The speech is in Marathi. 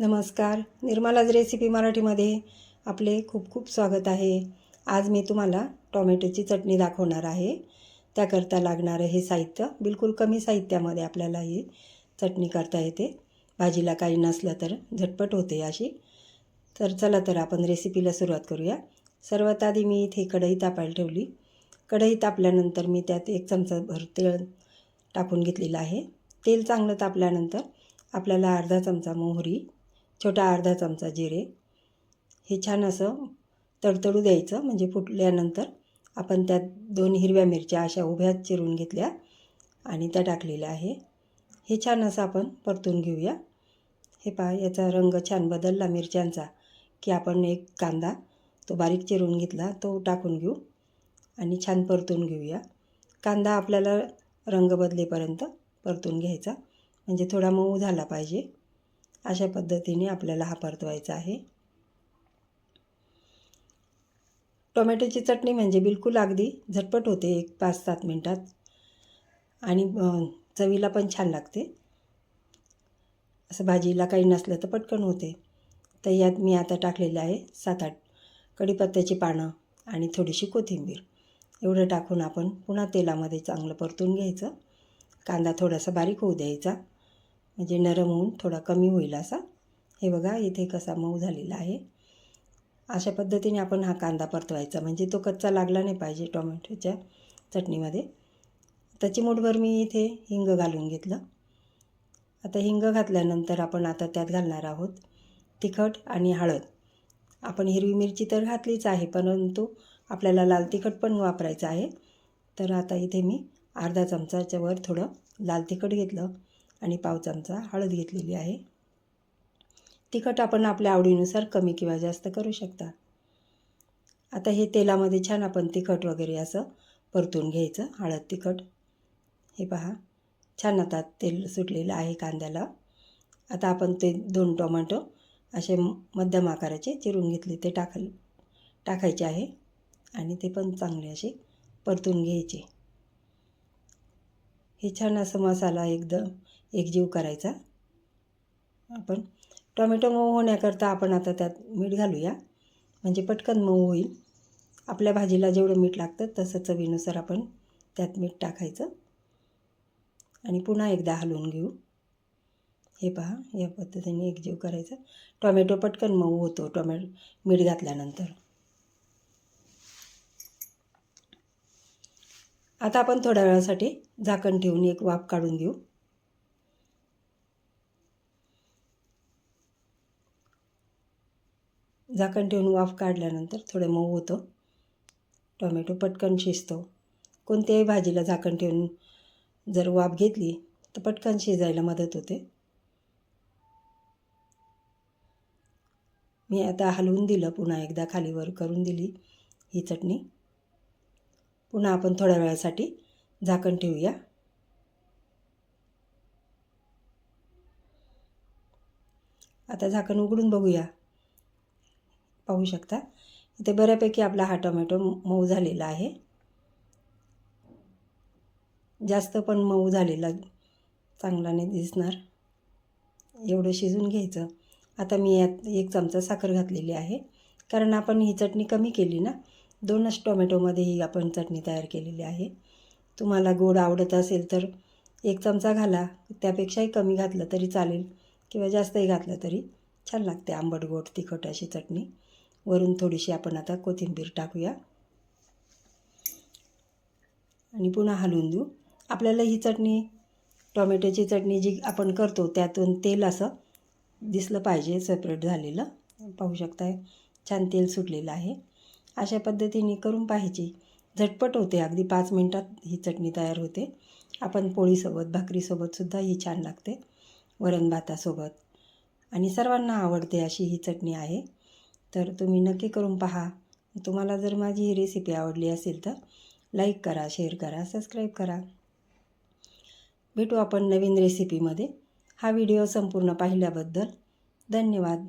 नमस्कार. निर्मलाज रेसिपी मराठीमध्ये आपले खूप खूप स्वागत आहे. आज मी तुम्हाला टॉमॅटोची चटणी दाखवणार आहे. त्याकरता लागणारं हे साहित्य. बिलकुल कमी साहित्यामध्ये आपल्याला ही चटणी करता येते. भाजीला काही नसलं तर झटपट होते अशी. तर चला तर आपण रेसिपीला सुरुवात करूया. सर्वात आधी मी इथे कढई तापायला ठेवली. कढई तापल्यानंतर मी त्यात एक चमचाभर तेल टाकून घेतलेलं आहे. तेल चांगलं तापल्यानंतर आपल्याला अर्धा चमचा मोहरी छोटा अर्धा चमचा जिरे. हे छान असं तडतडू द्यायचं म्हणजे फुटल्यानंतर आपण त्यात दोन हिरव्या मिरच्या अशा उभ्या चिरून घेतल्या आणि त्या टाकलेल्या आहे. हे छान असं आपण परतून घेऊया. हे पहा याचा रंग छान बदलला मिरच्यांचा की आपण एक कांदा तो बारीक चिरून घेतला तो टाकून घेऊ आणि छान परतून घेऊया. कांदा आपल्याला रंग बदलेपर्यंत परतून घ्यायचा म्हणजे थोडा मऊ झाला पाहिजे. अशा पद्धतीने आपल्याला हा परतवायचा आहे. टोमॅटोची चटणी म्हणजे बिलकुल अगदी झटपट होते एक पाच सात मिनटात. आणि चवीला पण छान लागते. असं भाजीला काही नसलं तर पटकन होते. तर यात मी आता टाकलेलं आहे सात आठ कढीपत्त्याची पानं आणि थोडीशी कोथिंबीर. एवढं टाकून आपण पुन्हा तेलामध्ये चांगलं परतून घ्यायचं. कांदा थोडासा बारीक होऊ द्यायचा. म्हणजे नरम होऊन थोडा कमी होईल असा. हे बघा इथे कसा मऊ झालेला आहे. अशा पद्धतीने आपण हा कांदा परतवायचा. म्हणजे तो कच्चा लागला नाही पाहिजे टोमॅटोच्या चटणीमध्ये. त्याची मूठभर मी इथे हिंग घालून घेतलं. आता हिंग घातल्यानंतर आपण आता त्यात घालणार आहोत तिखट आणि हळद. आपण हिरवी मिरची तर घातलीच आहे परंतु आपल्याला लाल तिखट पण वापरायचं आहे. तर आता इथे मी अर्धा चमचाच्या वर थोडं लाल तिखट घेतलं. आणि पाव चमचा हळद घेतलेली आहे. तिखट आपण आपल्या आवडीनुसार कमी किंवा जास्त करू शकता. आता हे तेलामध्ये छान आपण तिखट वगैरे असं परतून घ्यायचं हळद तिखट. हे पहा छान आता तेल सुटलेलं आहे कांद्याला. आता आपण ते दोन टोमॅटो असे मध्यम आकाराचे चिरून घेतले ते टाक टाकायचे आहे. आणि ते पण चांगले असे परतून घ्यायचे. हे छान असं मसाला एकदम एकजीव करायचा. आपण टोमॅटो मऊ होण्याकरता आपण आता त्यात मीठ घालूया. म्हणजे पटकन मऊ होईल. आपल्या भाजीला जेवढं मीठ लागतं तसं चवीनुसार आपण त्यात मीठ टाकायचं. आणि पुन्हा एकदा हलवून घेऊ. हे पहा या पद्धतीने एकजीव करायचं. टोमॅटो पटकन मऊ होतो टोमॅटो मीठ घातल्यानंतर. आता आपण थोड्या वेळासाठी झाकण ठेवून एक वाफ काढून घेऊ. झाकण ठेवून वाफ काढल्यानंतर थोडं मऊ होतं. टोमॅटो पटकन शिजतो. कोणत्याही भाजीला झाकण ठेवून जर वाफ घेतली तर पटकन शिजायला मदत होते. मी आता हलवून दिलं पुन्हा एकदा खालीवर करून दिली ही चटणी. पुन्हा आपण थोड्या वेळासाठी झाकण ठेवूया. आता झाकण उघडून बघूया. पाहू शकता. इथे बऱ्यापैकी आपला हा टोमॅटो मऊ झालेला आहे. जास्त पण मऊ झालेला चांगला नाही दिसणार. एवढं शिजून घ्यायचं. आता मी यात एक चमचा साखर घातलेली आहे. कारण आपण ही चटणी कमी केली ना दोनच टोमॅटोमध्ये ही आपण चटणी तयार केलेली आहे. तुम्हाला गोड आवडत असेल तर एक चमचा घाला. त्यापेक्षाही कमी घातलं तरी चालेल किंवा जास्तही घातलं तरी छान लागते आंबट गोड तिखट अशी चटणी. वरून थोडीशी आपण आता कोथिंबीर टाकूया. आणि पुन्हा हलवून देऊ. आपल्याला ही चटणी टोमॅटोची चटणी जी आपण करतो त्यातून तेल असं दिसलं पाहिजे सेपरेट झालेलं. पाहू शकताय छान तेल सुटलेलं आहे. अशा पद्धतीने करून पाहायची. झटपट होते अगदी पाच मिनटात ही चटणी तयार होते. आपण पोळीसोबत भाकरीसोबतसुद्धा ही छान लागते. वरण भातासोबत. आणि सर्वांना आवडते अशी ही चटणी आहे. तर तुम्ही नक्की करून पहा. तुम्हाला जर माझी ही रेसिपी आवडली असेल तर लाईक करा शेअर करा सबस्क्राईब करा. भेटू आपण नवीन रेसिपीमध्ये हा व्हिडिओ संपूर्ण पाहिल्याबद्दल धन्यवाद.